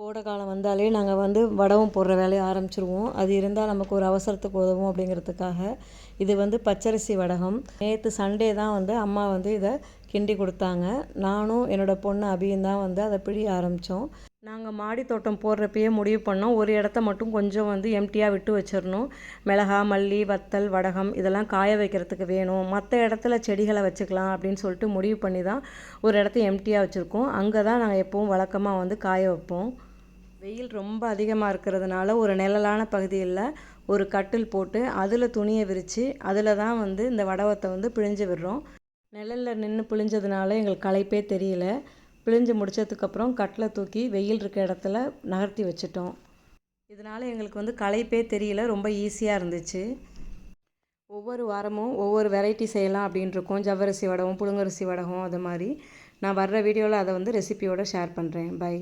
கோடை காலம் வந்தாலே நாங்கள் வந்து வடவும் போடுற வேலையை ஆரம்பிச்சிருவோம். அது இருந்தால் நமக்கு ஒரு அவசரத்துக்கு உதவும் அப்படிங்கிறதுக்காக. இது வந்து பச்சரிசி வடகம். நேற்று சண்டே தான் வந்து அம்மா வந்து இதை கிண்டி கொடுத்தாங்க. நானும் என்னோடய பொண்ணு அபியும் தான் வந்து அதை பிழிய ஆரம்பித்தோம் நாங்கள் மாடி தோட்டம் போடுறப்பயே முடிவு பண்ணோம். ஒரு இடத்த மட்டும் கொஞ்சம் வந்து எம்டியாக விட்டு வச்சிடணும். மிளகா மல்லி வத்தல் வடகம் இதெல்லாம் காய வைக்கிறதுக்கு வேணும். மற்ற இடத்துல செடிகளை வச்சுக்கலாம் அப்படின்னு சொல்லிட்டு முடிவு பண்ணி தான் ஒரு இடத்த எம்டியாக வச்சுருக்கோம். அங்கே தான் நாங்கள் எப்போவும் வழக்கமாக வந்து காய வைப்போம். வெயில் ரொம்ப அதிகமாக இருக்கிறதுனால ஒரு நிழலான பகுதியில் ஒரு கட்டில் போட்டு அதில் துணியை விரித்து அதில் தான் வந்து இந்த வடவத்தை வந்து பிழிஞ்சு விடுறோம். நிழலில் நின்று பிழிஞ்சதுனால எங்களுக்கு களைப்பே தெரியல. பிழிஞ்சு முடிச்சதுக்கப்புறம் கட்டில் தூக்கி வெயில் இருக்க இடத்துல நகர்த்தி வச்சிட்டோம். இதனால் எங்களுக்கு வந்து களைப்பே தெரியல ரொம்ப ஈஸியாக இருந்துச்சு. ஒவ்வொரு வாரமும் ஒவ்வொரு வெரைட்டி செய்யலாம் அப்படின்ட்டுருக்கோம் ஜவ்வரிசி வடகம் புழுங்கரிசி வடகம் அது மாதிரி. நான் வர்ற வீடியோவில் அதை வந்து ரெசிபியோடு ஷேர் பண்ணுறேன் பை.